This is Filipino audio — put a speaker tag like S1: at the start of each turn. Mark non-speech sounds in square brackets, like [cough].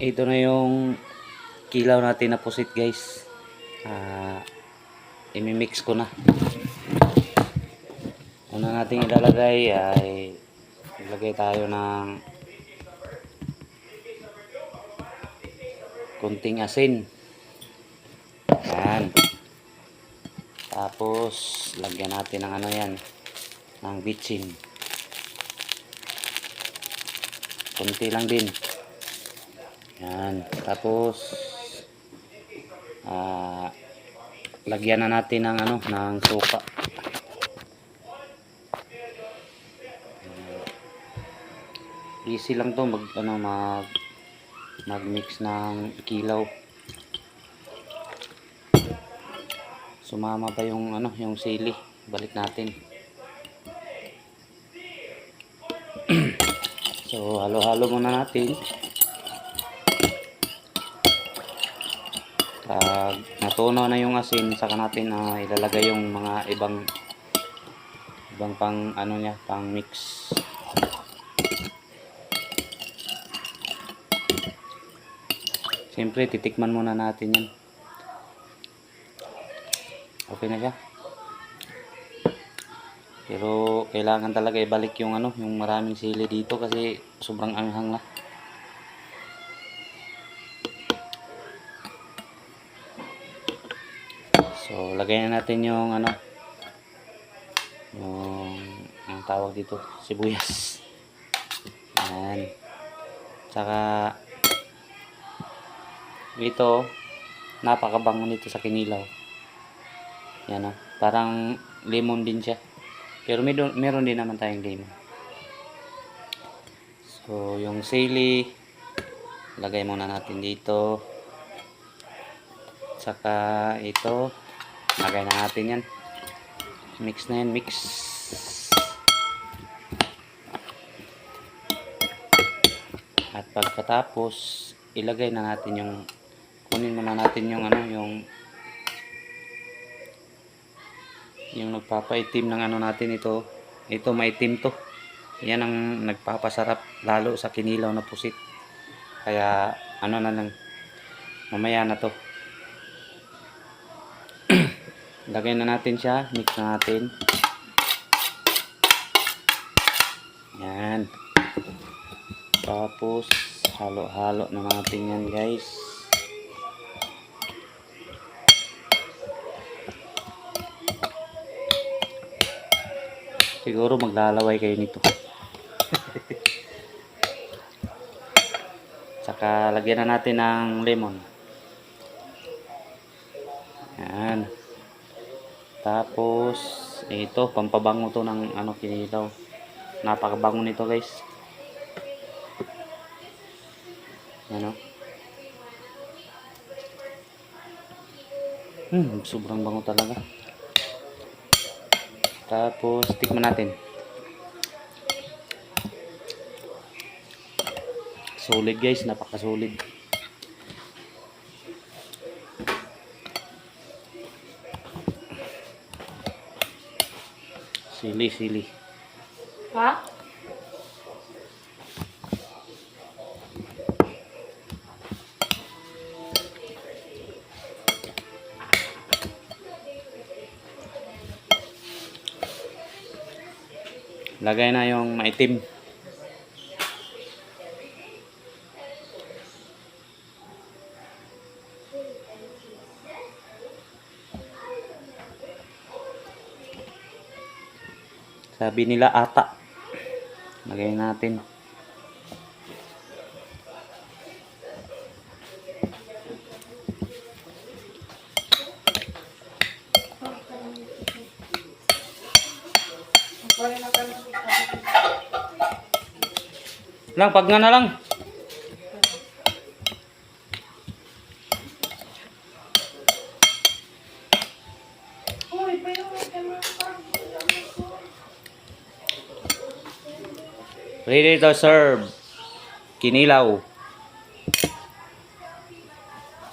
S1: ito na yung kilaw natin na pusit guys. Ah, imimix ko na. Una nating ilalagay ay ilagay tayo ng kunting asin. Yan. Tapos, lagyan natin ng ano yan, ng bitchin. Kunti lang din. Yan. Tapos, ah, lagyan na natin ng ano, ng suka. Easy lang to mag ano mag mag-mix ng kilaw. Sumama pa yung ano, yung sili. Balik natin. [clears throat] so, halo-halo muna natin. Pag natunaw na yung asin, saka natin na ilalagay yung mga ibang ibang pang ano niya, pang mix. Siyempre, titikman muna natin yan. Okay na siya. Pero kailangan talaga ibalik yung ano, yung maraming sili dito kasi sobrang anghang na. Lagay na natin yung ano, yung, ang tawag dito, sibuyas. Yan. Tsaka, ito, napakabango nito sa kinilaw. Yan o. Parang lemon din siya. Pero may, meron din naman tayong lemon. So, yung sili, lagay muna natin dito. Saka ito, lagay na natin yan. Mix na yan, mix. At pagkatapos, ilagay na natin yung kunin muna natin yung ano, yung yung nagpapaitim ng ano natin ito. Ito maitim to. Yan ang nagpapasarap lalo sa kinilaw na pusit. Kaya ano na lang mamaya na to. Lagay na natin siya, mix na natin. Yan. Tapos halo-halo na natin yan, guys. Siguro maglalaway kayo nito. [laughs] Saka lagyan na natin ng lemon. Yan. Tapos ito pampabango to ng ano kinilaw. Napakabango nito, guys. Ano? Hmm, sobrang bango talaga. Tapos, tikman natin. Solid guys, napaka-solid. Sili, sili.
S2: Ha?
S1: Lagay na yung maitim. Sabi nila ata. Lagay natin. Lang, pag nga na lang. Ready to serve. Kinilaw.